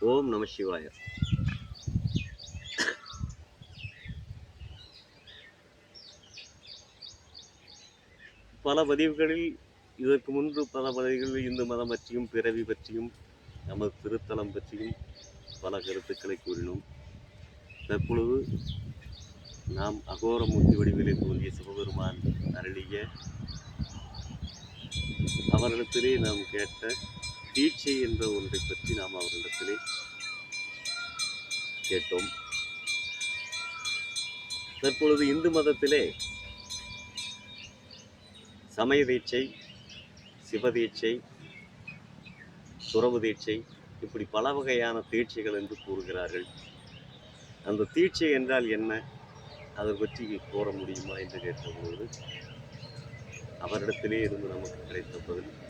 ஓம் நம சிவாய. பல பதிவுகளில் இதற்கு முன்பு பல பதிவுகளில் இந்து மதம் பற்றியும் பிறவி பற்றியும் நமது திருத்தலம் பற்றியும் பல கருத்துக்களை கூறினோம். தற்பொழுது நாம் அகோரமூர்த்தி வடிவிலே தோன்றிய சிவபெருமான் அருளிய அவரிடத்திலே நாம் கேட்ட தீட்சை என்ற ஒன்றை பற்றி நாம் அவரிடத்திலே கேட்டோம். தற்பொழுது இந்து மதத்திலே சமய தீட்சை சிவதீட்சை துறவு தீட்சை இப்படி பல வகையான தீட்சைகள் என்று கூறுகிறார்கள். அந்த தீட்சை என்றால் என்ன? அதை பற்றி கூற முடியுமா? என்று கேட்டபொழுது அவரிடத்திலே இருந்து நமக்கு கிடைத்த பதில்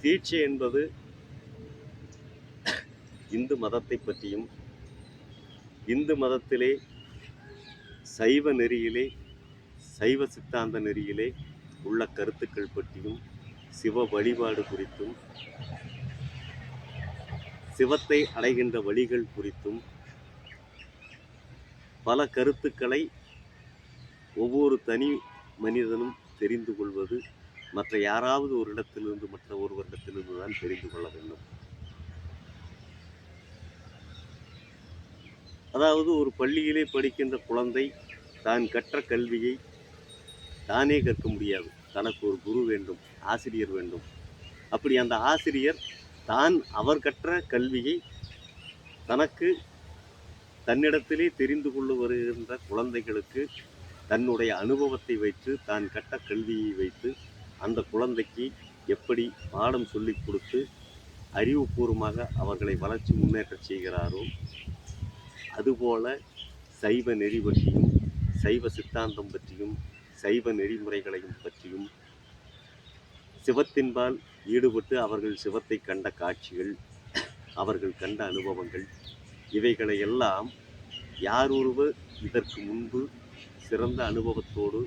தீட்சை என்பது இந்து மதத்தை பற்றியும் இந்து மதத்திலே சைவ நெறியிலே சைவ சித்தாந்த நெறியிலே உள்ள கருத்துக்கள் பற்றியும் சிவ வழிபாடு குறித்தும் சிவத்தை அடைகின்ற வழிகள் குறித்தும் பல கருத்துக்களை ஒவ்வொரு தனி மனிதனும் தெரிந்து கொள்வது மற்ற யாராவது ஒரு இடத்திலிருந்து மற்ற ஒருவரிடத்திலிருந்து தான் தெரிந்து கொள்ள வேண்டும். அதாவது ஒரு பள்ளியிலே படிக்கின்ற குழந்தை தான் கற்ற கல்வியை தானே கற்க முடியாது. தனக்கு ஒரு குரு வேண்டும் ஆசிரியர் வேண்டும். அப்படி அந்த ஆசிரியர் தான் அவர் கற்ற கல்வியை தனக்கு தன்னிடத்திலே தெரிந்து கொள்ள வருகின்ற குழந்தைகளுக்கு தன்னுடைய அனுபவத்தை வைத்து தான் கற்ற கல்வியை வைத்து அந்த குழந்தைக்கு எப்படி பாடம் சொல்லிக் கொடுத்து அறிவுபூர்வமாக அவர்களை வளர்ச்சி முன்னேற்ற செய்கிறாரோ அதுபோல சைவ நெறி பற்றியும் சைவ சித்தாந்தம் பற்றியும் சைவ நெறிமுறைகளையும் பற்றியும் சிவத்தின்பால் ஈடுபட்டு அவர்கள் சிவத்தை கண்ட காட்சிகள் அவர்கள் கண்ட அனுபவங்கள் இவைகளை எல்லாம் யார் ஒருவர் இதற்கு முன்பு சிறந்த அனுபவத்தோடு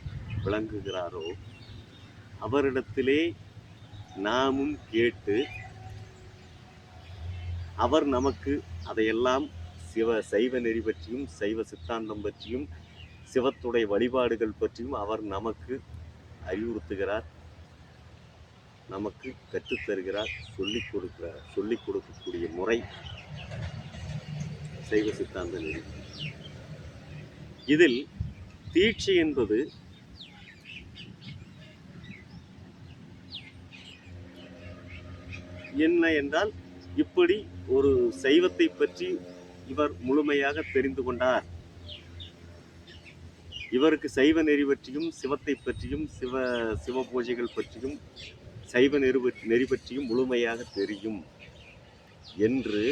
விளங்குகிறாரோ அவரிடத்திலே நாமும் கேட்டு அவர் நமக்கு அதையெல்லாம் சிவ சைவ நெறி பற்றியும் சைவ சித்தாந்தம் பற்றியும் சிவத்துடைய வழிபாடுகள் பற்றியும் அவர் நமக்கு அறிவுறுத்துகிறார் நமக்கு கற்றுத்தருகிறார் சொல்லிக் கொடுக்கிறார் சொல்லிக் கொடுக்கக்கூடிய முறை சைவ சித்தாந்த நெறி. இதில் தீட்சை என்பது என்ன என்றால் இப்படி ஒரு சைவத்தை பற்றி இவர் முழுமையாக தெரிந்து கொண்டார். இவருக்கு சைவ நெறி பற்றியும் சிவத்தை பற்றியும் சிவ சிவ பூஜைகள் பற்றியும் சைவ நெறி நெறி பற்றியும் முழுமையாக தெரியும் என்று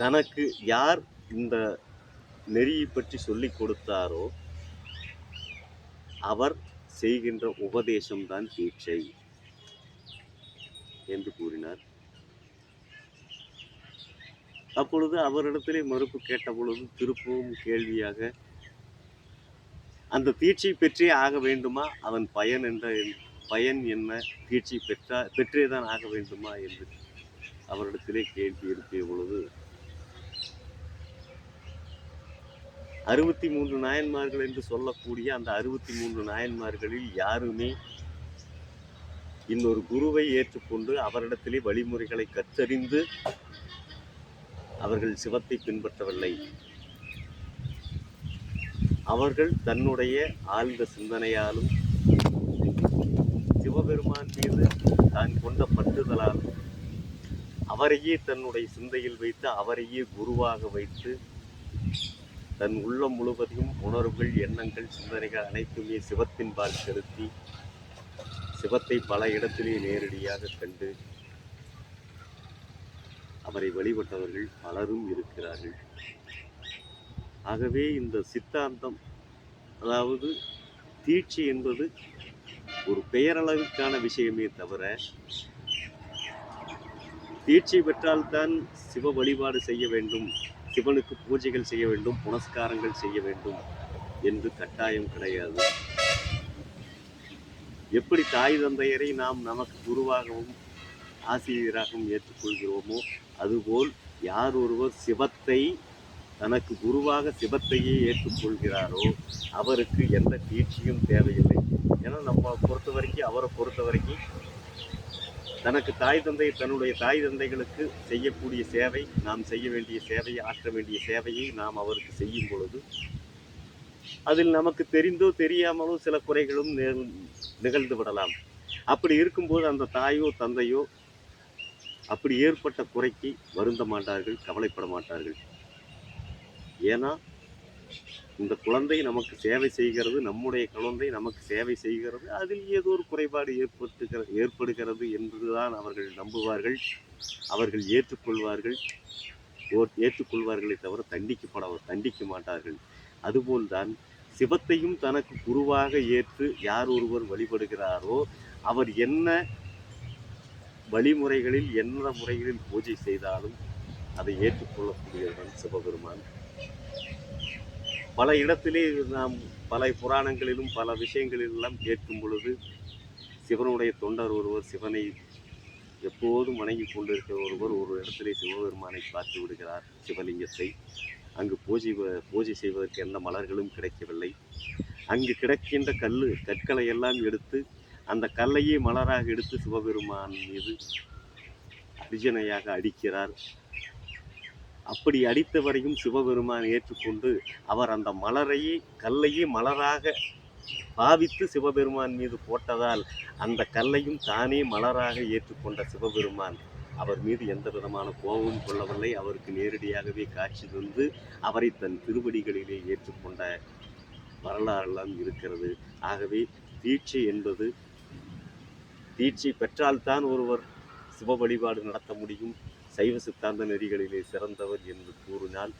தனக்கு யார் இந்த நெறியை பற்றி சொல்லிக் கொடுத்தாரோ அவர் செய்கின்ற உபதேசம்தான் தீட்சை. என்று கூறினார். அப்பொழுது அவரிடத்திலே மறுப்பு கேட்டபொழுது திருப்பவும் கேள்வியாக அந்த தீட்சை பெற்றே ஆக வேண்டுமா? அவன் பயன் என்ற பயன் என்ன? தீட்சை பெற்றா பெற்றேதான் ஆக வேண்டுமா? என்று அவரிடத்திலே கேள்வி எழுப்பிய பொழுது அறுபத்தி மூன்று நாயன்மார்கள் என்று சொல்லக்கூடிய அந்த அறுபத்தி மூன்று நாயன்மார்களில் யாருமே இன்னொரு குருவை ஏற்றுக்கொண்டு அவரிடத்திலே வழிமுறைகளை கற்றறிந்து அவர்கள் சிவத்தை பின்பற்றவில்லை. அவர்கள் தன்னுடைய ஆழ்ந்த சிந்தனையாலும் சிவபெருமான் மீது தான் கொண்ட பற்றுதலாலும் அவரையே தன்னுடைய சிந்தையில் வைத்து அவரையே குருவாக வைத்து தன் உள்ளம் முழுவதையும் உணர்வுகள் எண்ணங்கள் சிந்தனைகள் அனைத்துமே சிவத்தின்பால் செலுத்தி சிவத்தை பல இடத்திலே நேரடியாக கண்டு அவரை வழிபட்டவர்கள் பலரும் இருக்கிறார்கள். ஆகவே இந்த சித்தாந்தம் அதாவது தீட்சி என்பது ஒரு பெயரளவுக்கான விஷயமே தவிர தீட்சை பெற்றால்தான் சிவ வழிபாடு செய்ய வேண்டும் சிவனுக்கு பூஜைகள் செய்ய வேண்டும் புனஸ்காரங்கள் செய்ய வேண்டும் என்று கட்டாயம் கிடையாது. எப்படி தாய் தந்தையரை நாம் நமக்கு குருவாகவும் ஆசிரியராகவும் ஏற்றுக்கொள்கிறோமோ அதுபோல் யார் ஒருவர் சிவத்தை தனக்கு குருவாக சிவத்தையே ஏற்றுக்கொள்கிறாரோ அவருக்கு எந்த தீட்சியும் தேவையில்லை. ஏன்னா நம்ம பொறுத்த வரைக்கும் அவரை பொறுத்த வரைக்கும் தனக்கு தாய் தந்தை தன்னுடைய தாய் தந்தைகளுக்கு செய்யக்கூடிய சேவை நாம் செய்ய வேண்டிய சேவையை ஆற்ற வேண்டிய சேவையை நாம் அவருக்கு செய்யும் பொழுது அதில் நமக்கு தெரிந்தோ தெரியாமலோ சில குறைகளும் நே- நிகழ்ந்து விடலாம். அப்படி இருக்கும்போது அந்த தாயோ தந்தையோ அப்படி ஏற்பட்ட குறைக்கு வருந்த மாட்டார்கள் கவலைப்பட மாட்டார்கள். ஏன்னா இந்த குழந்தை நமக்கு சேவை செய்கிறது நம்முடைய குழந்தை நமக்கு சேவை செய்கிறது அதில் ஏதோ ஒரு குறைபாடு ஏற்பட்டுகிற ஏற்படுகிறது என்றுதான் அவர்கள் நம்புவார்கள் அவர்கள் ஏற்றுக்கொள்வார்கள். ஓர் ஏற்றுக்கொள்வார்களே தவிர தண்டிக்கப்பட தண்டிக்க மாட்டார்கள். அதுபோல்தான் சிவத்தையும் தனக்கு குருவாக ஏற்று யார் ஒருவர் வழிபடுகிறாரோ அவர் என்ன வழிமுறைகளில் என்ன முறைகளில் பூஜை செய்தாலும் அதை ஏற்றுக்கொள்ளக்கூடியவன் சிவபெருமான். பல இடத்திலே நாம் பல புராணங்களிலும் பல விஷயங்களிலெல்லாம் கேட்கும் பொழுது சிவனுடைய தொண்டர் ஒருவர் சிவனை எப்போதும் வணங்கி கொண்டிருக்கிற ஒருவர் ஒரு இடத்திலே சிவபெருமானை பார்த்து விடுகிறார் சிவலிங்கத்தை. அங்கு பூஜை பூஜை செய்வதற்கு எந்த மலர்களும் கிடைக்கவில்லை. அங்கு கிடைக்கின்ற கல் கற்களை எல்லாம் எடுத்து அந்த கல்லையே மலராக எடுத்து சிவபெருமான் மீது அர்ஜனையாக அடிக்கிறார். அப்படி அடித்தவரையும் சிவபெருமான் ஏற்றுக்கொண்டு அவர் அந்த மலரையே கல்லையே மலராக பாவித்து சிவபெருமான் மீது போட்டதால் அந்த கல்லையும் தானே மலராக ஏற்றுக்கொண்ட சிவபெருமான் அவர் மீது எந்த விதமான கோபமும் கொள்ளவில்லை. அவருக்கு நேரடியாகவே காட்சி தந்து அவரை தன் திருவடிகளிலே ஏற்றுக்கொண்ட வரலாறெல்லாம் இருக்கிறது. ஆகவே தீட்சை என்பது தீட்சை பெற்றால்தான் ஒருவர் சிவ வழிபாடு நடத்த முடியும். சைவ சித்தாந்த நெறிகளிலே சிறந்தவர் என்று கூறினால்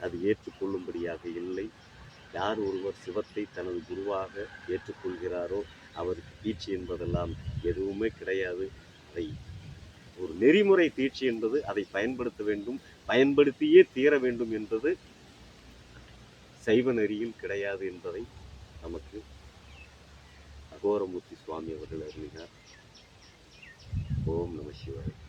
அது ஏற்றுக்கொள்ளும்படியாக இல்லை. யார் ஒருவர் சிவத்தை தனது குருவாக ஏற்றுக்கொள்கிறாரோ அவருக்கு தீட்சி என்பதெல்லாம் எதுவுமே கிடையாது. அதை ஒரு நெறிமுறை தீட்சி என்பது அதை பயன்படுத்த வேண்டும் பயன்படுத்தியே தீர வேண்டும் என்பது சைவ நெறியில் கிடையாது என்பதை நமக்கு அகோரமூர்த்தி சுவாமி அவர்கள் அருளினார் ஓம் நம சிவாய்.